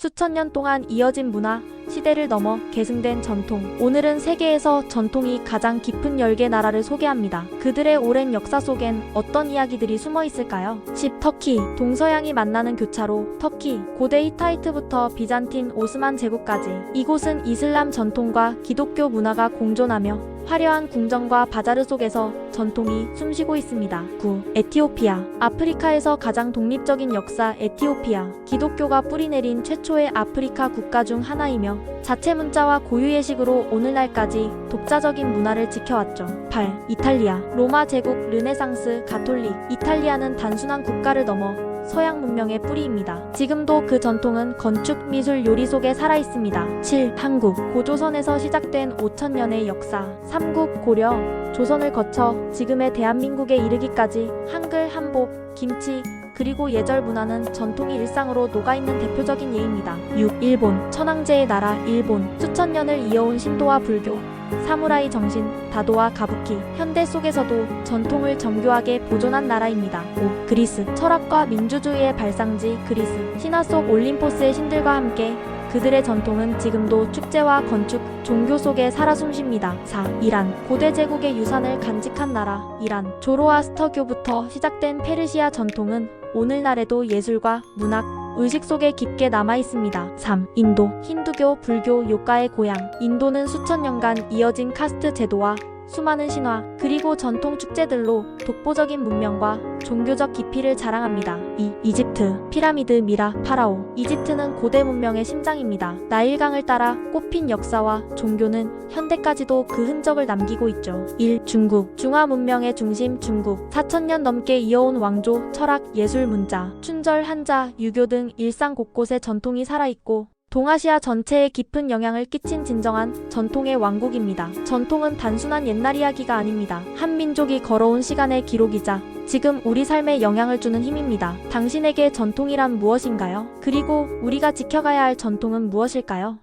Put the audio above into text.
수천 년 동안 이어진 문화, 시대를 넘어 계승된 전통. 오늘은 세계에서 전통이 가장 깊은 10개 나라를 소개합니다. 그들의 오랜 역사 속엔 어떤 이야기들이 숨어 있을까요? 10. 터키. 동서양이 만나는 교차로 터키. 고대 히타이트부터 비잔틴 오스만 제국까지. 이곳은 이슬람 전통과 기독교 문화가 공존하며 화려한 궁전과 바자르 속에서 전통이 숨쉬고 있습니다. 9. 에티오피아. 아프리카에서 가장 독립적인 역사 에티오피아. 기독교가 뿌리내린 최초의 아프리카 국가 중 하나이며 자체 문자와 고유 예식으로 오늘날까지 독자적인 문화를 지켜왔죠. 8. 이탈리아. 로마 제국 르네상스 가톨릭. 이탈리아는 단순한 국가를 넘어 서양 문명의 뿌리입니다. 지금도 그 전통은 건축, 미술, 요리 속에 살아 있습니다. 7. 한국. 고조선에서 시작된 5천년의 역사. 삼국, 고려, 조선을 거쳐 지금의 대한민국에 이르기까지 한글, 한복, 김치, 그리고 예절 문화는 전통이 일상으로 녹아있는 대표적인 예입니다. 6. 일본. 천황제의 나라 일본. 수천 년을 이어온 신도와 불교. 사무라이 정신, 다도와 가부키, 현대 속에서도 전통을 정교하게 보존한 나라입니다. 5. 그리스. 철학과 민주주의의 발상지 그리스. 신화 속 올림포스의 신들과 함께 그들의 전통은 지금도 축제와 건축, 종교 속에 살아 숨쉽니다. 4. 이란. 고대 제국의 유산을 간직한 나라, 이란. 조로아스터교부터 시작된 페르시아 전통은 오늘날에도 예술과 문학, 의식 속에 깊게 남아 있습니다. 3. 인도. 힌두교, 불교, 요가의 고향. 인도는 수천 년간 이어진 카스트 제도와 수많은 신화, 그리고 전통 축제들로 독보적인 문명과 종교적 깊이를 자랑합니다. 2. 이집트. 피라미드, 미라, 파라오. 이집트는 고대 문명의 심장입니다. 나일강을 따라 꽃핀 역사와 종교는 현대까지도 그 흔적을 남기고 있죠. 1. 중국. 중화 문명의 중심 중국. 4천년 넘게 이어온 왕조, 철학, 예술, 문자, 춘절, 한자, 유교 등 일상 곳곳에 전통이 살아있고 동아시아 전체에 깊은 영향을 끼친 진정한 전통의 왕국입니다. 전통은 단순한 옛날 이야기가 아닙니다. 한 민족이 걸어온 시간의 기록이자 지금 우리 삶에 영향을 주는 힘입니다. 당신에게 전통이란 무엇인가요? 그리고 우리가 지켜가야 할 전통은 무엇일까요?